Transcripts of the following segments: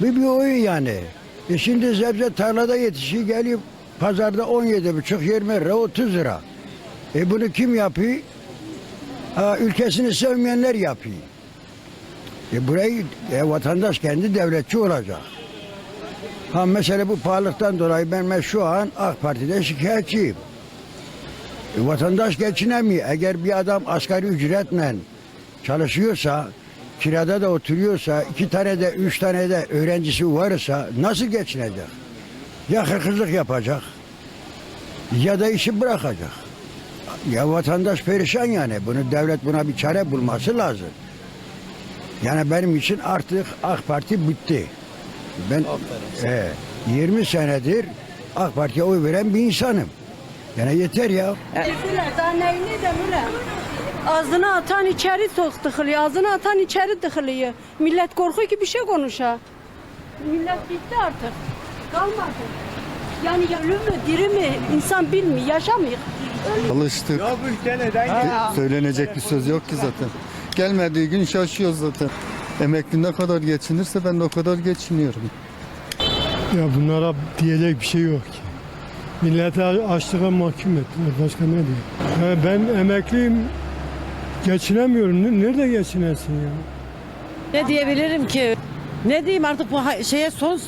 Bir bir oyun yani. E şimdi sebze tarlada yetişiyor geliyor pazarda 17,5 20 lira 30 lira. E bunu kim yapıyor? Ha, ülkesini sevmeyenler yapıyor. E burayı e, vatandaş kendi devletçi olacak. Ha mesela bu pahalılıktan dolayı ben, ben şu an AK Parti'de şikayetçiyim. E, vatandaş geçinemiyor. Eğer bir adam asgari ücretle çalışıyorsa, kirada da oturuyorsa, iki tane de üç tane de öğrencisi varsa nasıl geçinecek? Ya hırsızlık yapacak ya da işi bırakacak. Ya vatandaş perişan yani. Bunu devlet buna bir çare bulması lazım. Yani benim için artık AK Parti bitti. Ben e, 20 senedir AK Parti'ye oy veren bir insanım. Yani yeter ya. Böyle. Ağzına atan içeri sok tıkılıyor. Ağzına atan içeri tıkılıyor. Millet korkuyor ki bir şey konuşa. Millet bitti artık. Kalmadı. Yani ölü mü diri mi insan bilmiyor, yaşamıyor. Alıştık. Ge- Söylenecek bir söz yok ki zaten. Gelmediği gün şaşıyoruz zaten. Emekli ne kadar geçinirse ben de o kadar geçiniyorum. Ya bunlara diyecek bir şey yok ki. Milleti açlığa mahkum ettiler. Başka ne diyeyim? Ben emekliyim. Geçinemiyorum. Ne- Nerede geçinesin ya? Ne diyebilirim ki? Ne diyeyim artık bu ha- şeye son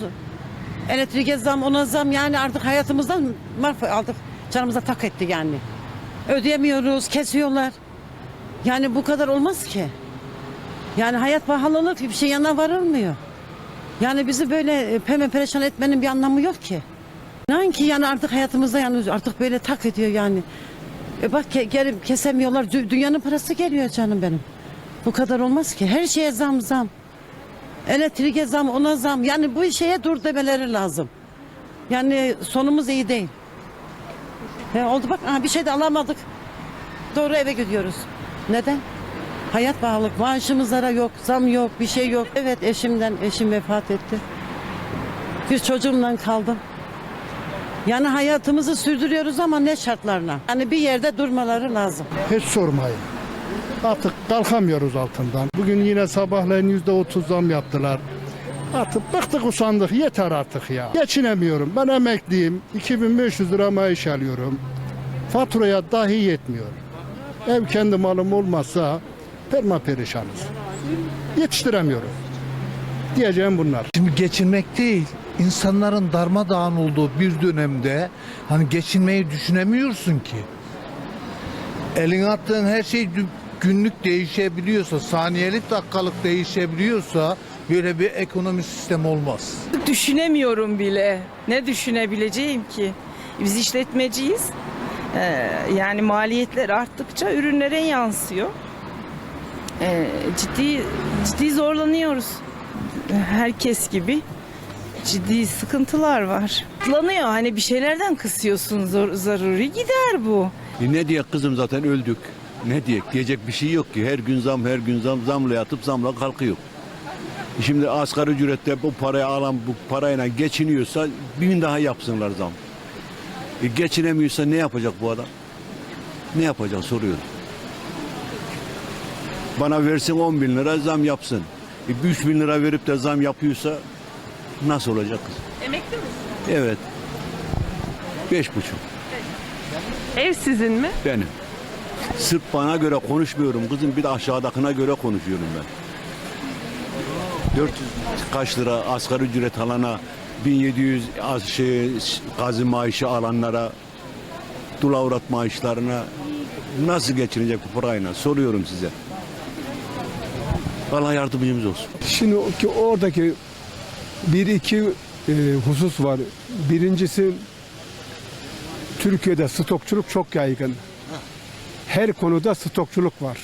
elektriğe zam ona zam yani artık hayatımızdan mahv aldık. Canımıza tak etti yani. Ödeyemiyoruz, kesiyorlar. Yani bu kadar olmaz ki. Yani hayat pahalılık bir şey yanına varılmıyor. Yani bizi böyle e, peme perişan etmenin bir anlamı yok ki. İnan ki yani artık hayatımızda yani artık böyle tak ediyor yani. E bak ke- gelip kesemiyorlar. Dü- Dünyanın parası geliyor canım benim. Bu kadar olmaz ki. Her şeye zam zam. Elektriğe zam, ona zam. Yani bu şeye dur demeleri lazım. Yani sonumuz iyi değil. He, oldu bak bir şey de alamadık. Doğru eve gidiyoruz. Neden? Hayat pahalılık. Maaşımızlara yok, zam yok, bir şey yok. Evet eşimden, eşim vefat etti. Bir çocuğumla kaldım. Yani hayatımızı sürdürüyoruz ama ne şartlarla? Hani bir yerde durmaları lazım. Hiç sormayın. Artık kalkamıyoruz altından. Bugün yine sabahleyin yüzde otuz zam yaptılar. Artık bıktık usandık yeter artık ya. Geçinemiyorum. Ben emekliyim. 2500 lira maaş alıyorum. Faturaya dahi yetmiyor. Ev kendi malım olmazsa perma perişanız. Yetiştiremiyoruz. Diyeceğim bunlar. Şimdi geçinmek değil, insanların darmadağın olduğu bir dönemde hani geçinmeyi düşünemiyorsun ki. Eline attığın her şey günlük değişebiliyorsa, saniyelik dakikalık değişebiliyorsa böyle bir ekonomi sistemi olmaz. Düşünemiyorum bile. Ne düşünebileceğim ki? Biz işletmeciyiz. Ee, yani maliyetler arttıkça ürünlere yansıyor. Ee, ciddi ciddi zorlanıyoruz. Herkes gibi ciddi sıkıntılar var. Lanıyor hani bir şeylerden kısıyorsun zor, zaruri gider bu. E ne diye kızım zaten öldük. Ne diye diyecek bir şey yok ki. Her gün zam her gün zam zamla yatıp zamla kalkıyor. Şimdi asgari ücrette bu parayı alan bu parayla geçiniyorsa bin daha yapsınlar zam. E geçinemiyorsa ne yapacak bu adam? Ne yapacak soruyorum. Bana versin 10 bin lira zam yapsın. E 3 bin lira verip de zam yapıyorsa nasıl olacak kız? Emekli misin? Evet. Beş buçuk. Ev sizin mi? Benim. Sırf bana göre konuşmuyorum kızım bir de aşağıdakine göre konuşuyorum ben. 400 kaç lira asgari ücret alana 1700 az şey gazi maaşı alanlara dulavrat maaşlarına nasıl geçinecek bu parayla soruyorum size. Allah yardımcımız olsun. Şimdi oradaki bir iki e, husus var. Birincisi Türkiye'de stokçuluk çok yaygın. Her konuda stokçuluk var.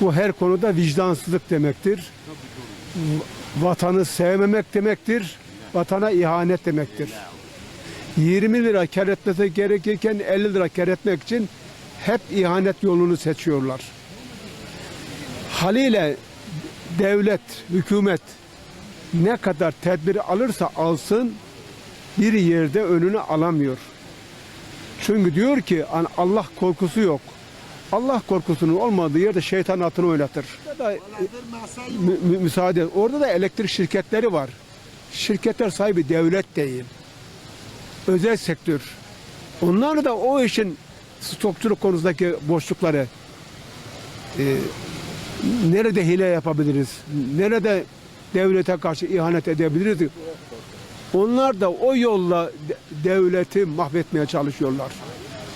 Bu her konuda vicdansızlık demektir. Vatanı sevmemek demektir. Vatana ihanet demektir. 20 lira kar etmesi gerekirken 50 lira kar etmek için hep ihanet yolunu seçiyorlar. Haliyle devlet, hükümet ne kadar tedbir alırsa alsın bir yerde önünü alamıyor. Çünkü diyor ki "An- Allah korkusu yok. Allah korkusunun olmadığı yerde şeytan atını oynatır. Ya da, e, mü- mü- müsaade. Orada da elektrik şirketleri var. Şirketler sahibi devlet değil. Özel sektör. Onlar da o işin stokçuluk konusundaki boşlukları e, nerede hile yapabiliriz? Nerede devlete karşı ihanet edebiliriz? Onlar da o yolla de- devleti mahvetmeye çalışıyorlar.